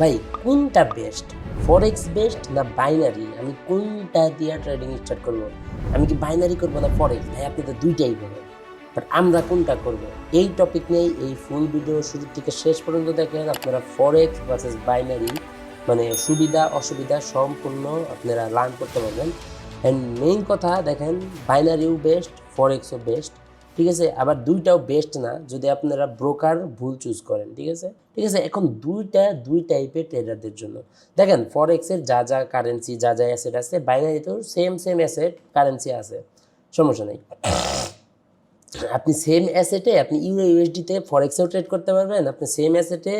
ভাই, কোনটা best forex best না বাইনারি আমি কোনটা দিয়ে ট্রেডিং স্টার্ট করব? আমি কি বাইনারি করব না ফরেক্স ভাই, আপনি তো দুইটাই করবেন বাট আমরা কোনটা করব? এই টপিক নিয়েই এই ফুল ভিডিও শুরু থেকে শেষ পর্যন্ত দেখেন আপনারা ফরেক্স ভার্সেস বাইনারি মানে সুবিধা, অসুবিধা সম্পূর্ণ আপনারা লার্ন করতে পারবেন। অ্যান্ড মেইন কথা, দেখেন বাইনারিও বেস্ট ফরেক্সও বেস্ট ঠিক আছে? আবার দুইটাও বেস্ট না, যদি আপনারা ব্রোকার ভুল চুজ করেন, ঠিক আছে? ঠিক আছে? এখন দুইটা, দুই টাইপের ট্রেডারদের জন্য। দেখেন ফরেক্সের যা যা কারেন্সি যা যা অ্যাসেট আছে বাইনারিতেও সেম সেম অ্যাসেট কারেন্সি আছে। সমস্যা নেই। আপনি সেম অ্যাসেটে আপনি ইউরো ইউএসডিতে ফরেক্সেও ট্রেড করতে পারবেন, আপনি সেম অ্যাসেটে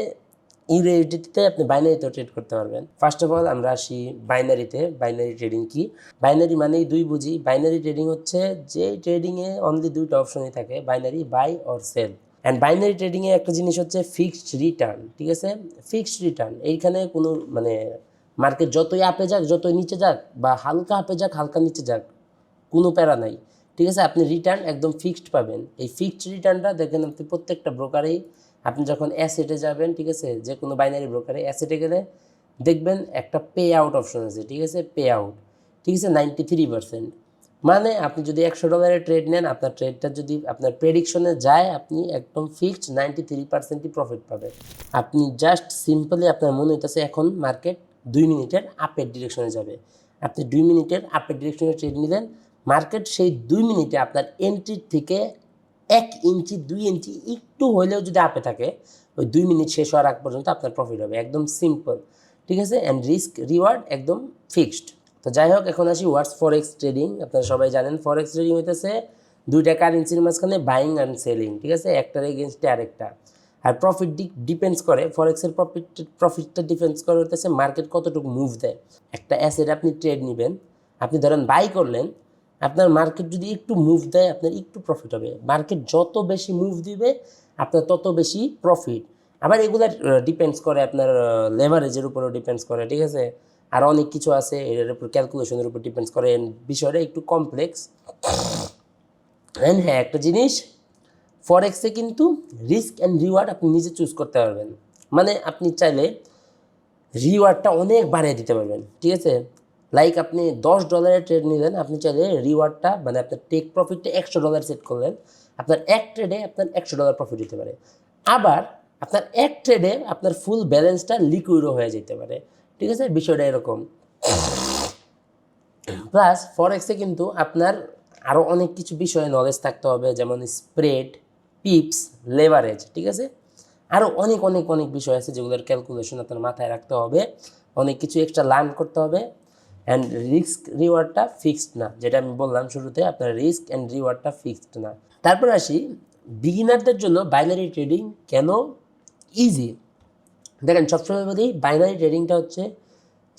ইউরো ইউএসডিতে আপনি বাইনারিতেও ট্রেড করতে পারবেন। ফার্স্ট অফ অল আমরা আসি বাইনারিতে বাইনারি ট্রেডিং কি? বাইনারি মানেই দুই বুঝি। বাইনারি ট্রেডিং হচ্ছে যে ট্রেডিংয়ে অনলি দুইটা অপশনই থাকে binary buy or sell and binary ট্রেডিংয়ে একটা জিনিস হচ্ছে ফিক্সড রিটার্ন ঠিক আছে? ফিক্সড রিটার্ন এইখানে কোনো মানে মার্কেট যতই আপে যাক, যতই নিচে যাক বা হালকা আপে যাক, হালকা নিচে যাক, কোনো প্যারা নাই, ঠিক আছে? আপনি রিটার্ন একদম ফিক্সড পাবেন। এই ফিক্সড রিটার্নটা দেখেন আপনি প্রত্যেকটা ব্রোকারেই আপনি যখন অ্যাসেটে যাবেন, ঠিক আছে? যে কোনো বাইনারি ব্রোকারে অ্যাসেটে গেলে দেখবেন একটা পে আউট অপশন আছে, ঠিক আছে? পে আউট ঠিক আছে? নাইনটি থ্রি পার্সেন্ট মানে আপনি যদি একশো ডলারের ট্রেড নেন, আপনার ট্রেডটা যদি, আপনার প্রেডিকশনে যায়, আপনি একদম ফিক্সড নাইনটি থ্রি পার্সেন্টই প্রফিট পাবেন। আপনি জাস্ট সিম্পলি আপনার মনে হইতেছে এখন মার্কেট দুই মিনিটের আপের ডিরেকশনে যাবে। আপনি দুই মিনিটের আপের ডিরেকশনে ট্রেড নিলেন মার্কেট সেই দুই মিনিটে আপনার এন্ট্রির থেকে এক ইঞ্চি, দুই ইঞ্চি একটু হলেও যদি আপে থাকে, ওই দুই মিনিট শেষ হওয়ার আগ পর্যন্ত আপনার প্রফিট হবে। একদম সিম্পল ঠিক আছে? অ্যান্ড রিস্ক রিওয়ার্ড একদম ফিক্সড তো যাই হোক এখন আসি ওয়ার্ডস ফরেক্স ট্রেডিং আপনারা সবাই জানেন ফরেক্স ট্রেডিং হইতেছে দুইটা কারেন্সির মাঝখানে বাইং অ্যান্ড সেলিং ঠিক আছে? একটার এগেনস্টে আরেকটা। আর প্রফিট ডিপেন্ডস করে ফরেক্সের প্রফিট প্রফিটটা ডিপেন্ডস করে হইতেছে মার্কেট কতটুকু মুভ দেয়। একটা অ্যাসেট আপনি ট্রেড নেবেন, আপনি ধরেন বাই করলেন, আপনার মার্কেট যদি একটু মুভ দেয়, আপনার একটু প্রফিট হবে। মার্কেট যত বেশি মুভ দিবে, আপনার তত বেশি প্রফিট আবার এগুলো ডিপেন্ডস করে আপনার লেভারেজের উপরও ডিপেন্ডস করে, ঠিক আছে? আর অনেক কিছু আছে এর উপর ক্যালকুলেশনের উপর ডিপেন্ডস করে বিষয়টা একটু কমপ্লেক্স অ্যান্ড হ্যাঁ একটা জিনিস ফরেক্সে কিন্তু রিস্ক অ্যান্ড রিওয়ার্ড আপনি নিজে চুজ করতে পারবেন। মানে আপনি চাইলে রিওয়ার্ডটা অনেক বাড়িয়ে দিতে পারবেন, ঠিক আছে? লাইক আপনি দশ ডলারের ট্রেড নিলেন, আপনি চাইলে রিওয়ার্ডটা মানে আপনার টেক প্রফিটটা একশো ডলার সেট করলেন, আপনার এক ট্রেডে আপনার একশো ডলার প্রফিট দিতে পারে। আবার আপনার এক ট্রেডে আপনার ফুল ব্যালেন্সটা লিকুইডও হয়ে যেতে পারে। ঠিক আছে? বিষয়টা এরকম। প্লাস ফরেক্সে কিন্তু আপনার আরও অনেক কিছু বিষয়ে নলেজ থাকতে হবে, যেমন স্প্রেড পিপস লেভারেজ ঠিক আছে? আরও অনেক অনেক অনেক বিষয় আছে যেগুলোর ক্যালকুলেশন আপনার মাথায় রাখতে হবে। অনেক কিছু এক্সট্রা লার্ন করতে হবে। অ্যান্ড রিস্ক রিওয়ার্ডটা ফিক্সড না, যেটা আমি বললাম শুরুতে, আপনার রিস্ক অ্যান্ড রিওয়ার্ডটা ফিক্সড না। তারপর আসি বিগিনারদের জন্য বাইনারি ট্রেডিং কেন ইজি দেখেন সবসময় বলি বাইনারি ট্রেডিংটা হচ্ছে,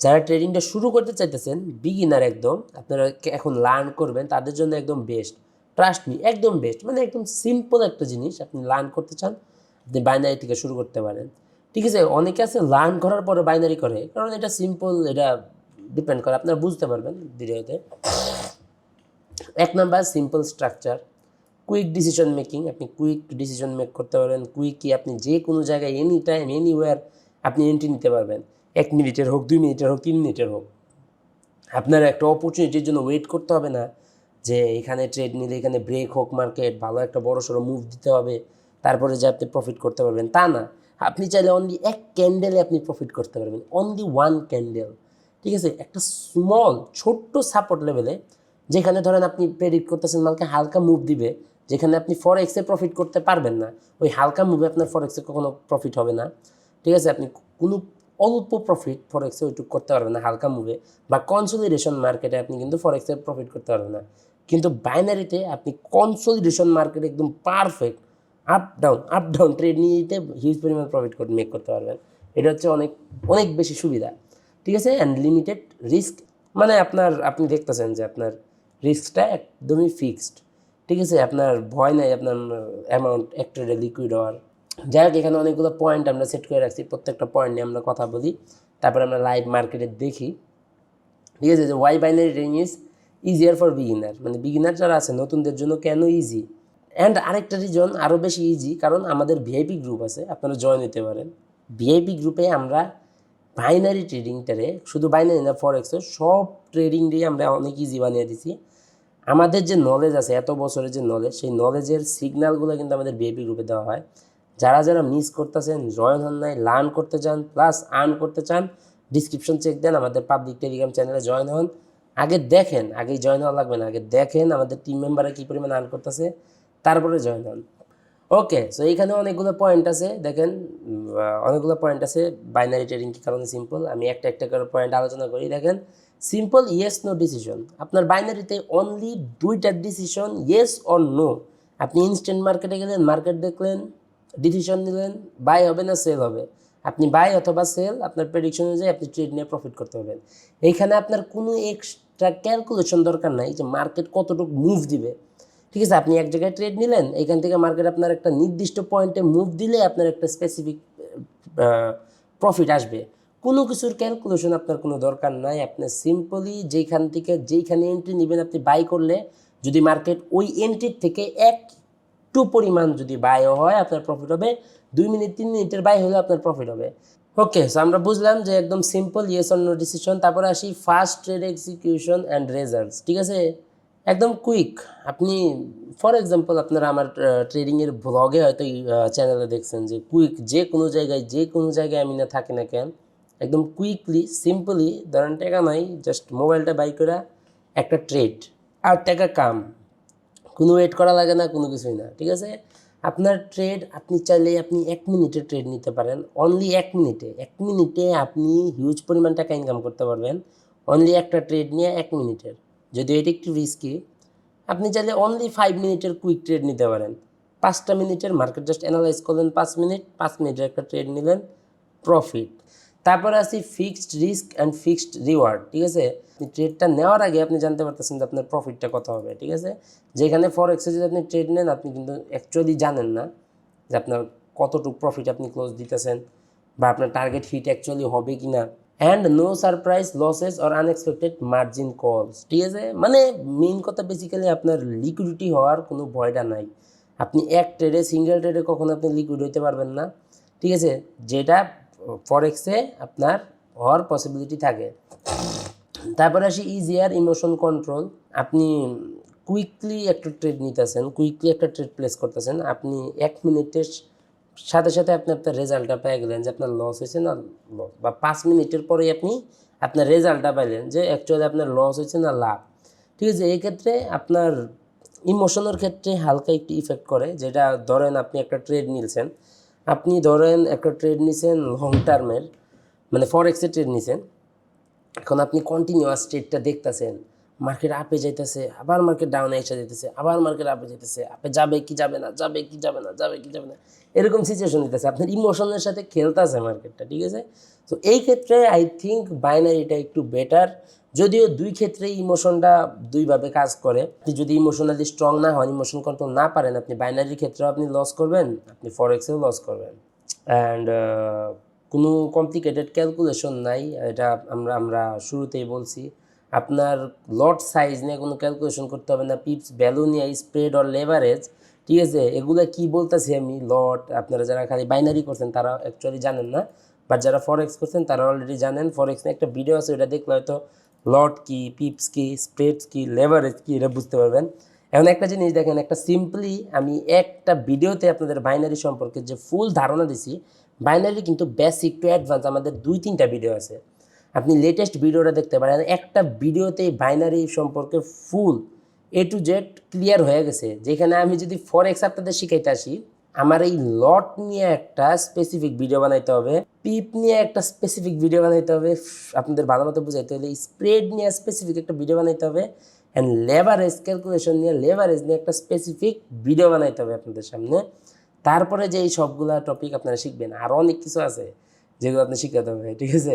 যারা ট্রেডিংটা শুরু করতে চাইতেছেন বিগিনার একদম, আপনারা এখন লার্ন করবেন, তাদের জন্য একদম বেস্ট ট্রাস্ট মি একদম বেস্ট মানে একদম সিম্পল একটা জিনিস, আপনি লার্ন করতে চান, আপনি বাইনারি থেকে শুরু করতে পারেন। ঠিক আছে, অনেকে আছে লার্ন করার পরে বাইনারি করে, কারণ এটা সিম্পল এটা ডিপেন্ড করে, আপনারা বুঝতে পারবেন ভিডিওতে। এক number simple structure quick decision making আপনি কুইক ডিসিশন মেক করতে পারবেন কুইকই আপনি যে কোনো জায়গায় এনি টাইম এনিওয়্যার আপনি এন্ট্রি নিতে পারবেন। এক মিনিটের হোক, দুই মিনিটের হোক, তিন মিনিটের হোক। আপনার একটা অপরচুনিটির জন্য ওয়েট করতে হবে না যে এখানে ট্রেড নিলে এখানে ব্রেক হোক মার্কেট ভালো একটা বড় সড়ো মুভ দিতে হবে, তারপরে যে আপনি প্রফিট করতে পারবেন। তা না। আপনি চাইলে অনলি এক ক্যান্ডেলে আপনি প্রফিট করতে পারবেন। অনলি ওয়ান ক্যান্ডেল ঠিক আছে? একটা স্মল ছোট্ট সাপোর্ট লেভেলে যেখানে ধরেন আপনি প্রেডিক্ট করতেছেন, মালকে হালকা মুভ দিবে যেখানে আপনি ফর এক্সে প্রফিট করতে পারবেন না। ওই হালকা মুভে আপনার ফর এক্সে কখনো প্রফিট হবে না। ঠিক আছে? আপনি কোনো অল্প প্রফিট ফর এক্সে ওইটুকু করতে পারবেন না হালকা মুভে বা কনসোলিডেশন মার্কেটে আপনি কিন্তু ফর এক্সে প্রফিট করতে পারবেন না। কিন্তু বাইনারিতে আপনি কনসোলিডেশন মার্কেটে একদম perfect up down up down trade নিয়ে হিউজ পরিমাণ প্রফিট মেক করতে পারবেন। এটা হচ্ছে অনেক অনেক বেশি সুবিধা। ঠিক আছে? অ্যান্ড লিমিটেড রিস্ক মানে আপনার, আপনি দেখতেছেন যে আপনার রিস্কটা একদমই ফিক্সড ঠিক আছে, আপনার ভয় নাই, আপনার অ্যামাউন্ট এক ট্রেডে লিকুইড হওয়ার। যাই হোক, এখানে অনেকগুলো পয়েন্ট আমরা সেট করে রাখছি, প্রত্যেকটা পয়েন্ট নিয়ে আমরা কথা বলি, তারপরে আমরা লাইভ মার্কেটে দেখি। ঠিক আছে, যে why binary trading is easier for beginner মানে বিগিনার যারা আছে, নতুনদের জন্য কেন ইজি অ্যান্ড আরেকটা রিজন আরও বেশি ইজি কারণ আমাদের ভিআইপি গ্রুপ আছে, আপনারা জয়েন হতে পারেন। ভিআইপি গ্রুপে আমরা বাইনারি ট্রেডিংটারে শুধু বাইনারি না ফরেক্সও সব ট্রেডিং দিয়ে আমরা অনেক ইজি বানিয়ে দিছি। আমাদের যে নলেজ আছে, এত বছরের যে নলেজ সেই নলেজের সিগন্যালগুলো কিন্তু আমাদের বিএপি গ্রুপে দেওয়া হয়। যারা যারা মিস করতেছেন জয়েন হন নাই লার্ন করতে চান প্লাস আর্ন করতে চান ডিসক্রিপশন চেক দেন, আমাদের পাবলিক টেলিগ্রাম চ্যানেলে জয়েন হন। আগে দেখেন আগে জয়েন হওয়া লাগবে না, আগে দেখেন আমাদের টিম মেম্বাররা কী পরিমাণ আর্ন করতেছে, তারপরে জয়েন হন। ওকে সো এইখানে অনেকগুলো পয়েন্ট আছে, দেখেন অনেকগুলো পয়েন্ট আছে বাইনারি ট্রেডিং কি কারণে সিম্পল আমি একটা একটা করে পয়েন্ট আলোচনা করি, দেখেন সিম্পল ইয়েস নো ডিসিশন আপনার বাইনারিতে অনলি দুইটা ডিসিশন ইয়েস অর নো আপনি ইনস্ট্যান্ট মার্কেটে গেলেন মার্কেট দেখলেন ডিসিশন নিলেন বাই হবে না সেল হবে। আপনি বাই অথবা সেল আপনার প্রেডিকশন অনুযায়ী আপনি ট্রেড নিয়ে প্রফিট করতে পারবেন। এইখানে আপনার কোনো এক্সট্রা ক্যালকুলেশন দরকার নাই যে মার্কেট কতটুকু মুভ দিবে। ঠিক আছে, আপনি এক জায়গায় ট্রেড নিলেন এখান থেকে মার্কেট আপনার একটা নির্দিষ্ট পয়েন্টে মুভ দিলে আপনার একটা স্পেসিফিক প্রফিট আসবে। কোনো কিছুর ক্যালকুলেশন আপনার কোনো দরকার নাই। আপনি সিম্পলি যেখান থেকে, যেইখানে এন্ট্রি নেবেন, আপনি বাই করলে যদি মার্কেট ওই এন্ট্রির থেকে একটু পরিমাণ যদি বাইও হয়, আপনার প্রফিট হবে। দুই মিনিট, তিন মিনিটের বাই হলে আপনার প্রফিট হবে। ওকে সো আমরা বুঝলাম যে একদম সিম্পল ইয়েস অন্য ডিসিশন তারপরে আসি first trade execution and results ঠিক আছে? একদম কুইক আপনি ফর এক্সাম্পল আপনারা আমার ট্রেডিংয়ের ব্লগে হয়তো চ্যানেলে দেখছেন যে কুইক যে কোনো জায়গায়, যে কোনো জায়গায় আমি না থাকি না কেন একদম কুইকলি সিম্পলি ধরেন টাকা নাই জাস্ট মোবাইলটা বাই করা একটা ট্রেড আর টাকা কাম। কোনো ওয়েট করা লাগে না, কোনো কিছুই না, ঠিক আছে? আপনার ট্রেড আপনি চাইলে আপনি এক মিনিটে ট্রেড নিতে পারেন। অনলি এক মিনিটে এক মিনিটে আপনি হিউজ পরিমাণ টাকা ইনকাম করতে পারবেন। অনলি একটা ট্রেড নিয়ে এক মিনিটের। যদিও এটি একটু রিস্কি আপনি চাইলে অনলি ফাইভ মিনিটের কুইক ট্রেড নিতে পারেন। পাঁচটা মিনিটের মার্কেট জাস্ট অ্যানালাইজ করলেন, পাঁচ মিনিট, পাঁচ মিনিটের একটা ট্রেড নিলেন প্রফিট তারপরে আসি fixed risk and fixed reward ঠিক আছে? আপনি ট্রেডটা নেওয়ার আগে আপনি জানতে পারতেছেন যে আপনার প্রফিটটা কত হবে, ঠিক আছে? যেখানে ফরেক্সে যদি আপনি ট্রেড নেন, আপনি কিন্তু অ্যাকচুয়ালি জানেন না যে আপনার কতটুকু প্রফিট আপনি ক্লোজ দিতেছেন বা আপনার টার্গেট হিট অ্যাকচুয়ালি হবে কি না। And no surprise losses or unexpected margin calls ঠিক আছে? মানে মেইন কথা বেসিক্যালি আপনার লিকুইডিটি হওয়ার কোনো ভয়টা নাই। আপনি এক ট্রেডে সিঙ্গেল ট্রেডে কখনো আপনি লিকুইড হইতে পারবেন না, ঠিক আছে? যেটা ফরেক্সে আপনার হওয়ার পসিবিলিটি থাকে। তারপরে আসি ইজিয়ার ইমোশন কন্ট্রোল আপনি কুইকলি একটা ট্রেড নিতেছেন কুইকলি একটা ট্রেড প্লেস করতেছেন। আপনি এক মিনিটের সাথে সাথে আপনি আপনার রেজাল্টটা পেয়ে গেলেন যে আপনার লস হয়েছে না লস বা পাঁচ মিনিটের পরেই আপনি আপনার রেজাল্টটা পাইলেন যে অ্যাকচুয়ালি আপনার লস হয়েছে না লাভ। ঠিক আছে, এই ক্ষেত্রে আপনার ইমোশনের ক্ষেত্রে হালকা একটু ইফেক্ট করে, যেটা ধরেন আপনি একটা ট্রেড নিয়েছেন আপনি ধরেন একটা ট্রেড নিছেন লং টার্মের মানে ফরেক্সের ট্রেড নিছেন, এখন আপনি কন্টিনিউয়াস ট্রেডটা দেখতেছেন মার্কেট আপে যাইতেছে, আবার মার্কেট ডাউনে এসে যেতেছে আবার মার্কেট আপে যেতেছে আপে যাবে কি যাবে না, যাবে কি যাবে না, যাবে কি যাবে না, এরকম সিচুয়েশন দিতেছে আপনার ইমোশনের সাথে খেলতেছে মার্কেটটা ঠিক আছে? তো এই ক্ষেত্রে আই থিঙ্ক বাইনারিটা একটু বেটার যদিও দুই ক্ষেত্রে ইমোশনটা দুইভাবে কাজ করে। আপনি যদি ইমোশনালি স্ট্রং না হন ইমোশন কন্ট্রোল না পারেন, আপনি বাইনারির ক্ষেত্রেও আপনি লস করবেন, আপনি ফরেক্সেও লস করবেন। অ্যান্ড কোনো কমপ্লিকেটেড ক্যালকুলেশন নাই, এটা আমরা আমরা শুরুতেই বলছি। আপনার লট সাইজ নিয়ে কোনো ক্যালকুলেশন করতে হবে না পিপস ভ্যালু নিয়ে স্প্রেড অর লেভারেজ ঠিক আছে? এগুলো কি বলতেছি আমি? লট আপনারা যারা খালি বাইনারি করছেন তারা অ্যাকচুয়ালি জানেন না বাট যারা ফরেক্স করছেন তারা অলরেডি জানেন ফরেক্স নিয়ে একটা ভিডিও আছে ওটা দেখলে হয়তো লট কি পিপস কি স্প্রেডস কি লেভারেজ কি, এটা বুঝতে পারবেন। এখন একটা জিনিস দেখেন, একটা সিম্পলি আমি একটা ভিডিওতে আপনাদের বাইনারি সম্পর্কে যে ফুল ধারণা দিছি বাইনারি কিন্তু বেসিক টু অ্যাডভান্স আমাদের দুই তিনটা ভিডিও আছে। আপনি লেটেস্ট ভিডিওটা দেখতে পারেন। একটা ভিডিওতে বাইনারি সম্পর্কে full A to Z clear হয়ে গেছে। যেখানে আমি যদি ফরেক্স আপনাদের শিখাইতে আসি, আমার এই লট নিয়ে একটা স্পেসিফিক ভিডিও বানাইতে হবে পিপ নিয়ে একটা স্পেসিফিক ভিডিও বানাইতে হবে। আপনাদের ভালো মতো বুঝাইতে হলে স্প্রেড নিয়ে স্পেসিফিক একটা ভিডিও বানাইতে হবে অ্যান্ড লেভারেজ ক্যালকুলেশন নিয়ে লেভারেজ নিয়ে একটা স্পেসিফিক ভিডিও বানাইতে হবে আপনাদের সামনে। তারপরে যে এই সবগুলা টপিক আপনারা শিখবেন আরও অনেক কিছু আছে যেগুলো আপনি শিখাতে হবে, ঠিক আছে?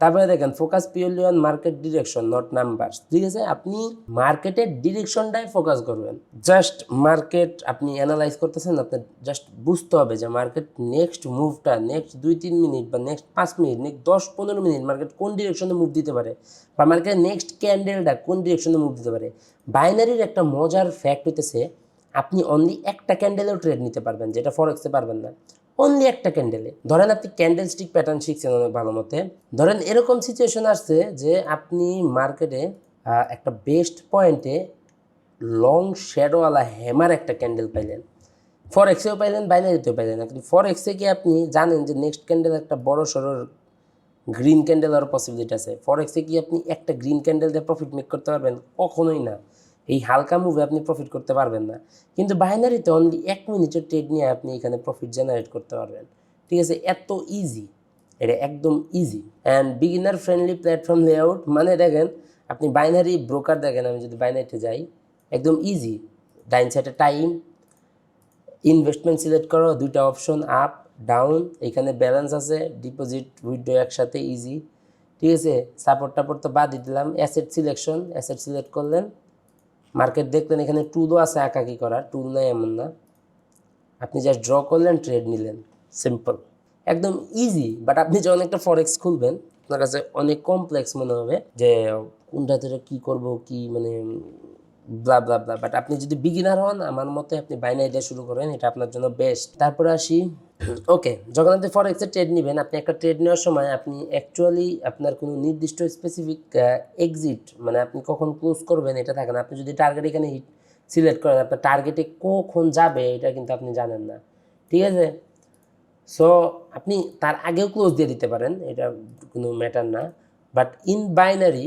তারপরে দেখেন focus purely on market direction not number ঠিক আছে? আপনি মার্কেটের ডিরেকশনটাই ফোকাস করবেন। জাস্ট মার্কেট আপনি অ্যানালাইজ করতেছেন, আপনার জাস্ট বুঝতে হবে যে মার্কেট নেক্সট মুভটা নেক্সট দুই, তিন মিনিট বা নেক্সট পাঁচ মিনিট নেক্সট দশ, পনেরো মিনিট মার্কেট কোন ডিরেকশনে মুভ দিতে পারে? বা মার্কেটের নেক্সট ক্যান্ডেলটা কোন ডিরেকশনে মুভ দিতে পারে? বাইনারির একটা মজার ফ্যাক্ট হইতেছে, আপনি অনলি একটা ক্যান্ডেলেও ট্রেড নিতে পারবেন, যেটা ফরেক্সে পারবেন না। অনলি একটা ক্যান্ডেলে ধরেন আপনি ক্যান্ডেল স্টিক প্যাটার্ন শিখছেন অনেক ভালো মতে। ধরেন এরকম সিচুয়েশন আসছে যে আপনি মার্কেটে একটা বেস্ট পয়েন্টে লং শ্যাডোওয়ালা হ্যামার একটা ক্যান্ডেল পাইলেন। ফর এক্সেও পাইলেন বাইনারিতেও পাইলেন কিন্তু ফর এক্সে কি আপনি জানেন যে নেক্সট ক্যান্ডেল একটা বড় সড়ো গ্রিন ক্যান্ডেল হওয়ার পসিবিলিটি আছে। ফর এক্সে কি আপনি একটা গ্রিন ক্যান্ডেল দিয়ে প্রফিট মেক করতে পারবেন, কখনোই না। এই হালকা মুভে আপনি প্রফিট করতে পারবেন না। কিন্তু বাইনারিতে অনলি এক মিনিটের ট্রেড নিয়ে আপনি এখানে প্রফিট জেনারেট করতে পারবেন। ঠিক আছে? এত ইজি এটা একদম easy and beginner friendly platform layout মানে দেখেন, আপনি বাইনারি ব্রোকার দেখেন, আমি যদি বাইনারিতে যাই, একদম ইজি ডাইন সাইডে টাইম ইনভেস্টমেন্ট সিলেক্ট করো, দুইটা অপশন আপ ডাউন এখানে ব্যালেন্স আছে ডিপোজিট উইথড্র একসাথে ইজি ঠিক আছে? সাপোর্ট টাপোর্ট তো বাদ দিলাম অ্যাসেট সিলেকশন অ্যাসেট সিলেক্ট করলেন মার্কেট দেখলেন, এখানে টুলও আছে আঁকাকি করার, টুল নাই এমন না। আপনি জাস্ট ড্র করলেন ট্রেড নিলেন সিম্পল একদম ইজি বাট আপনি যখন একটা ফরেক্স খুলবেন, আপনার কাছে অনেক কমপ্লেক্স মনে হবে যে, কোনটা থেকে কী করব, কি মানে ব্লা ব্লা ব্লা বাট আপনি যদি বিগিনার হন, আমার মতে আপনি বাইনারি দিয়ে শুরু করেন, এটা আপনার জন্য বেস্ট তারপরে আসি ওকে যখন আপনি ফরেক্সের ট্রেড নেবেন, আপনি একটা ট্রেড নেওয়ার সময় আপনি অ্যাকচুয়ালি আপনার কোনো নির্দিষ্ট স্পেসিফিক এক্সিট মানে আপনি কখন ক্লোজ করবেন এটা থাকে না। আপনি যদি টার্গেট এখানে হিট সিলেক্ট করেন, আপনার টার্গেটে কখন যাবে এটা কিন্তু আপনি জানেন না। ঠিক আছে? সো আপনি তার আগেও ক্লোজ দিয়ে দিতে পারেন, এটা কোনো ম্যাটার না। বাট ইন বাইনারি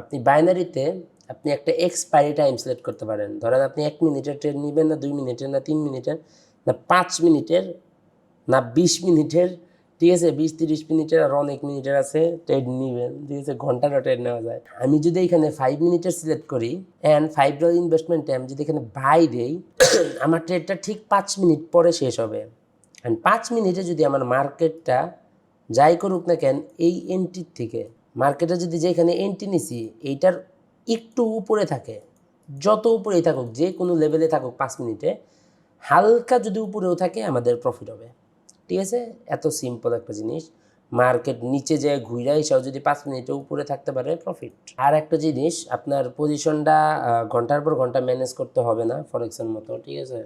আপনি বাইনারিতে আপনি একটা এক্সপায়ারি টাইম সিলেক্ট করতে পারেন। ধরেন আপনি এক মিনিটের ট্রেড নেবেন না, দুই মিনিটের না, তিন মিনিটের না, পাঁচ মিনিটের না, বিশ মিনিটের, ঠিক আছে, বিশ তিরিশ মিনিটের আর অনেক মিনিটের আছে ট্রেড নিবেন, ঠিক আছে, ঘন্টারও ট্রেড নেওয়া যায়। আমি যদি এখানে ফাইভ মিনিটের সিলেক্ট করি অ্যান্ড ফাইভ ডলার ইনভেস্টমেন্টে আমি যদি এখানে বাই দেই, আমার ট্রেডটা ঠিক পাঁচ মিনিট পরে শেষ হবে। অ্যান্ড পাঁচ মিনিটে যদি আমার মার্কেটটা যাই করুক না কেন, এই এন্ট্রির থেকে মার্কেটে যদি যেখানে এন্ট্রি নিছি, এইটার একটু উপরে থাকে, যত উপরেই থাকুক, যে কোনো লেভেলে থাকুক পাঁচ মিনিটে, হালকা যদি উপরেও থাকে, আমাদের প্রফিট হবে। ঠিক আছে? এত সিম্পল একটা জিনিস। মার্কেট নিচে যে ঘুরে এসেও যদি পাঁচ মিনিটে উপরে থাকতে পারে প্রফিট আর একটা জিনিস, আপনার পজিশনটা ঘণ্টার পর ঘণ্টা ম্যানেজ করতে হবে না ফরেক্সের মতো, ঠিক আছে?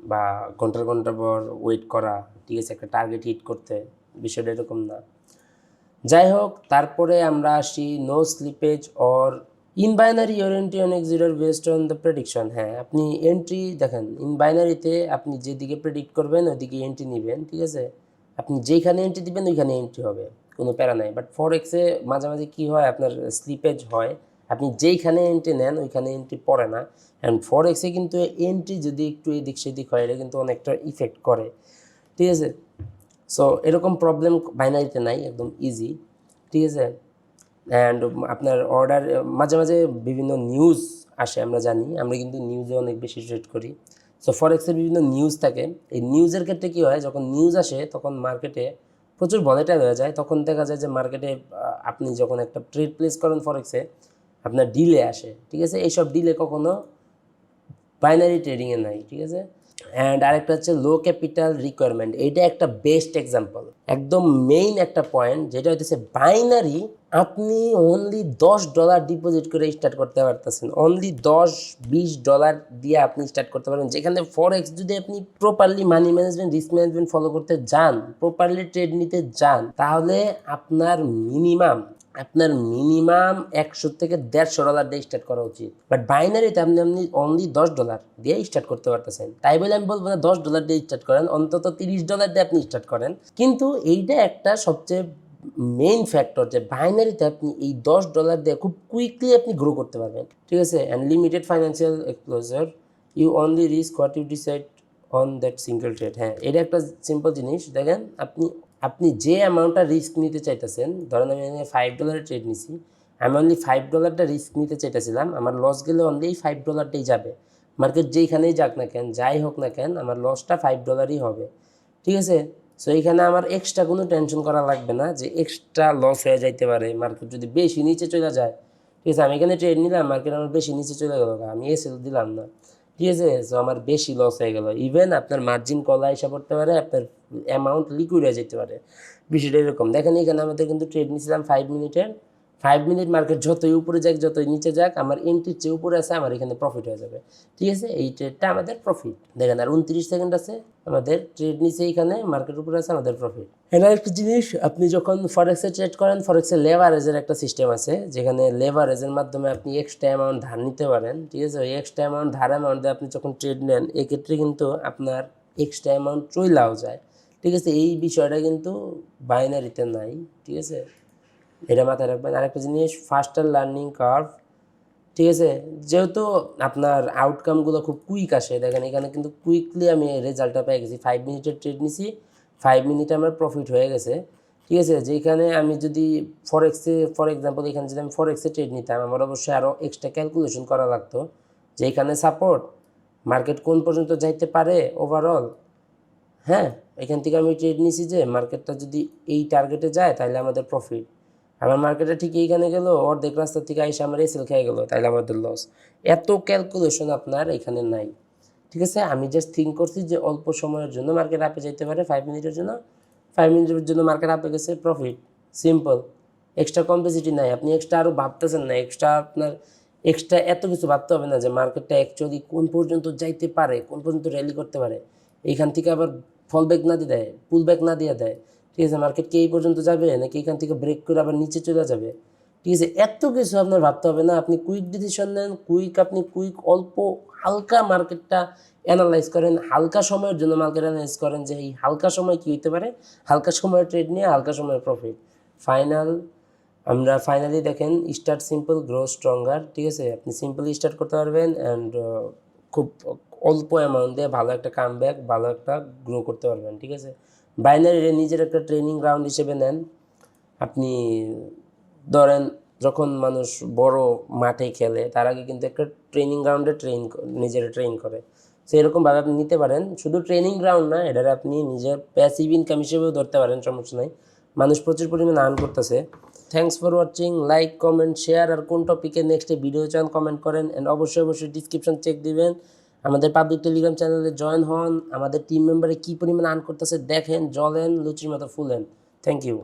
বা ঘণ্টার ঘণ্টার পর ওয়েট করা, ঠিক আছে? একটা টার্গেট হিট করতে, বিষয়টা এরকম না। যাই হোক, তারপরে আমরা আসি no slippage or in binary your entry অনেক জিরোর বেসড অন দ্য প্রেডিকশন হ্যাঁ আপনি এন্ট্রি দেখেন ইন বাইনারিতে আপনি যেদিকে প্রেডিক্ট করবেন, ওইদিকে এন্ট্রি নেবেন, ঠিক আছে? আপনি যেখানে এন্ট্রি দিবেন, ওইখানে এন্ট্রি হবে, কোনো প্যারা নাই। বাট ফর এক্সে মাঝে মাঝে কী হয়? আপনার স্লিপেজ হয়। আপনি যেইখানে এন্ট্রি নেন, ওইখানে এন্ট্রি পড়ে না। অ্যান্ড ফর এক্সে কিন্তু এন্ট্রি যদি একটু এদিক সেদিক হয়, এটা কিন্তু অনেকটা ইফেক্ট করে, ঠিক আছে? সো এরকম প্রবলেম বাইনারিতে নাই, একদম ইজি ঠিক আছে? অ্যান্ড আপনার অর্ডার মাঝে মাঝে বিভিন্ন নিউজ আসে, আমরা জানি। আমরা কিন্তু নিউজে অনেক বেশি ট্রেড করি। সো ফরেক্সের বিভিন্ন নিউজ থাকে। এই নিউজের ক্ষেত্রে কী হয়, যখন নিউজ আসে, তখন মার্কেটে প্রচুর ভলেটাইল হয়ে যায়। তখন দেখা যায় যে মার্কেটে আপনি যখন একটা ট্রেড প্লেস করেন ফরেক্সে আপনার ডিলে আসে। ঠিক আছে? এইসব ডিলে কখনো বাইনারি ট্রেডিংয়ে নাই। ঠিক আছে? অ্যান্ড আরেকটা হচ্ছে লো ক্যাপিটাল রিকোয়ারমেন্ট এইটা একটা বেস্ট এক্সাম্পল একদম মেইন একটা পয়েন্ট যেটা হইতেছে বাইনারি আপনি অনলি দশ ডলার ডিপোজিট করে স্টার্ট করতে পারতেছেন। অনলি দশ, বিশ ডলার দিয়ে আপনি স্টার্ট করতে পারেন যেখানে ফরেক্স যদি আপনি properly money management risk management follow করতে যান প্রপারলি ট্রেড নিতে যান, তাহলে আপনার মিনিমাম আপনার মিনিমাম একশো থেকে দেড়শো ডলার দিয়ে স্টার্ট করা উচিত। বাট বাইনারিতে আপনি আপনি অনলি দশ ডলার দিয়ে স্টার্ট করতে পারতেছেন। তাই বলে আমি বলব না দশ ডলার দিয়ে স্টার্ট করেন, অন্তত তিরিশ ডলার দিয়ে আপনি স্টার্ট করেন। কিন্তু এইটা একটা সবচেয়ে মেইন ফ্যাক্টর যে বাইনারিতে আপনি এই দশ ডলার দিয়ে খুব কুইকলি আপনি গ্রো করতে পারবেন। ঠিক আছে? And limited financial exposure you only risk what you decide on that single trade হ্যাঁ এটা একটা সিম্পল জিনিস। দেখেন, আপনি আপনি যে অ্যামাউন্টটা রিস্ক নিতে চাইতেছেন, ধরেন আমি ফাইভ ডলারের ট্রেড নিছি, আমি অনলি ফাইভ ডলারটা রিস্ক নিতে চাইতেছিলাম, আমার লস গেলে অনলি এই ফাইভ ডলারটাই যাবে। মার্কেট যেইখানেই যাক না কেন, যাই হোক না কেন, আমার লসটা ফাইভ ডলারই হবে। ঠিক আছে? সো এইখানে আমার এক্সট্রা কোনো টেনশন করা লাগবে না যে এক্সট্রা লস হয়ে যাইতে পারে মার্কেট যদি বেশি নিচে চলে যায়। ঠিক আছে? আমি এখানে ট্রেড নিলাম মার্কেট আমার বেশি নিচে চলে গেল আমি এসেল দিলাম না। ঠিক আছে? সো আমার বেশি লস হয়ে গেল। ইভেন আপনার মার্জিন কলা এসে পড়তে পারে, আপনার অ্যামাউন্ট লিকুইড হয়ে যেতে পারে। বিষয়টা এরকম। দেখেন, এখানে আমাদের কিন্তু ট্রেড নিয়েছিলাম ফাইভ মিনিটের ফাইভ মিনিট মার্কেট যতই উপরে যাক, যতই নিচে যাক, আমার এন্ট্রির চেয়ে উপরে আছে, আমার এখানে প্রফিট হয়ে যাবে। ঠিক আছে? এই ট্রেডটা আমাদের প্রফিট দেখেন, আর উনত্রিশ সেকেন্ড আছে, আমাদের ট্রেড নিচে এখানে মার্কেট উপরে আছে, আমাদের প্রফিট এবার একটা জিনিস, আপনি যখন ফরেক্সে ট্রেড করেন ফরেক্সে লেভারেজের একটা সিস্টেম আছে, যেখানে লেভারেজের মাধ্যমে আপনি এক্সট্রা অ্যামাউন্ট ধার নিতে পারেন। ঠিক আছে? ওই এক্সট্রা অ্যামাউন্ট ধার অ্যামাউন্ট দিয়ে আপনি যখন ট্রেড নেন, এক্ষেত্রে কিন্তু আপনার এক্সট্রা অ্যামাউন্ট চইলাও যায়। ঠিক আছে? এই বিষয়টা কিন্তু বাইনারিতে নাই। ঠিক আছে? এটা মাথায় রাখবেন। আরেকটা জিনিস ফাস্টার লার্নিং কার্ভ ঠিক আছে? যেহেতু আপনার আউটকামগুলো খুব কুইক আসে, দেখেন এখানে কিন্তু কুইকলি আমি রেজাল্টটা পেয়ে গেছি। ফাইভ মিনিটের ট্রেড নিছি ফাইভ মিনিটে আমার প্রফিট হয়ে গেছে, ঠিক আছে? যেখানে আমি যদি ফরেক্সে ফর এক্সাম্পল এখানে যদি আমি ফরেক্সে ট্রেড নিতাম, আমার অবশ্যই আরও এক্সট্রা ক্যালকুলেশন করা লাগতো যে এখানে সাপোর্ট মার্কেট কোন পর্যন্ত যাইতে পারে ওভারঅল হ্যাঁ এখান থেকে আমি ট্রেড নিছি যে মার্কেটটা যদি এই টার্গেটে যায়, তাহলে আমাদের প্রফিট আমার মার্কেটে ঠিক এইখানে গেলো, অর্ধেক রাস্তা থেকে আইসে আমার এসেল খেয়ে গেলো তাহলে আমাদের লস এত ক্যালকুলেশন আপনার এখানে নাই। ঠিক আছে? আমি জাস্ট থিঙ্ক করছি যে অল্প সময়ের জন্য মার্কেট আপে যাইতে পারে ফাইভ মিনিটের জন্য। ফাইভ মিনিটের জন্য মার্কেট আপে গেছে প্রফিট সিম্পল এক্সট্রা কম্পেসিটি নাই। আপনি এক্সট্রা আরও ভাবতেছেন না এক্সট্রা আপনার এক্সট্রা এত কিছু ভাবতে হবে না যে মার্কেটটা অ্যাকচুয়ালি কোন পর্যন্ত যাইতে পারে, কোন পর্যন্ত র্যালি করতে পারে। এইখান থেকে আবার ফল ব্যাক না দিয়ে দেয় পুল ব্যাক না দিয়ে দেয়। ঠিক আছে মার্কেট কি এই পর্যন্ত যাবে নাকি এখান থেকে ব্রেক করে আবার নিচে চলে যাবে? ঠিক আছে, এত কিছু আপনার ভাবতে হবে না, আপনি কুইক ডিসিশন নেন কুইক আপনি কুইক অল্প হালকা মার্কেটটা অ্যানালাইজ করেন, হালকা সময়ের জন্য মার্কেট অ্যানালাইজ করেন যে এই হালকা সময় কী হতে পারে? হালকা সময়ের ট্রেড নিয়ে হালকা সময়ের প্রফিট ফাইনাল আমরা ফাইনালি দেখেন স্টার্ট সিম্পল গ্রো স্ট্রঙ্গার ঠিক আছে? আপনি সিম্পলি স্টার্ট করতে পারবেন অ্যান্ড খুব অল্প অ্যামাউন্ট দিয়ে ভালো একটা কাম ব্যাক ভালো একটা গ্রো করতে পারবেন, ঠিক আছে? বাইনারি নিজের একটা ট্রেনিং গ্রাউন্ড হিসেবে নেন। আপনি ধরেন, যখন মানুষ বড় মাঠে খেলে, তার আগে কিন্তু একটা ট্রেনিং গ্রাউন্ডে ট্রেন নিজের ট্রেন করে। সেই রকমভাবে আপনি নিতে পারেন। শুধু ট্রেনিং গ্রাউন্ড না, এটার আপনি নিজের প্যাসিভ ইনকাম হিসেবেও ধরতে পারেন, সমস্যা নাই। মানুষ প্রচুর পরিমাণে আর্ন করতেছে। Thanks for watching like comment share আর কোন টপিকে নেক্সটে ভিডিও চান কমেন্ট করেন। অ্যান্ড অবশ্যই অবশ্যই ডিসক্রিপশন চেক দিবেন। আমাদের পাবলিক টেলিগ্রাম চ্যানেলে জয়েন হন, আমাদের টিম মেম্বারে কী পরিমাণে আর্ন করতেছে দেখেন, জলেন, লুচির মতো ফুলেন। Thank you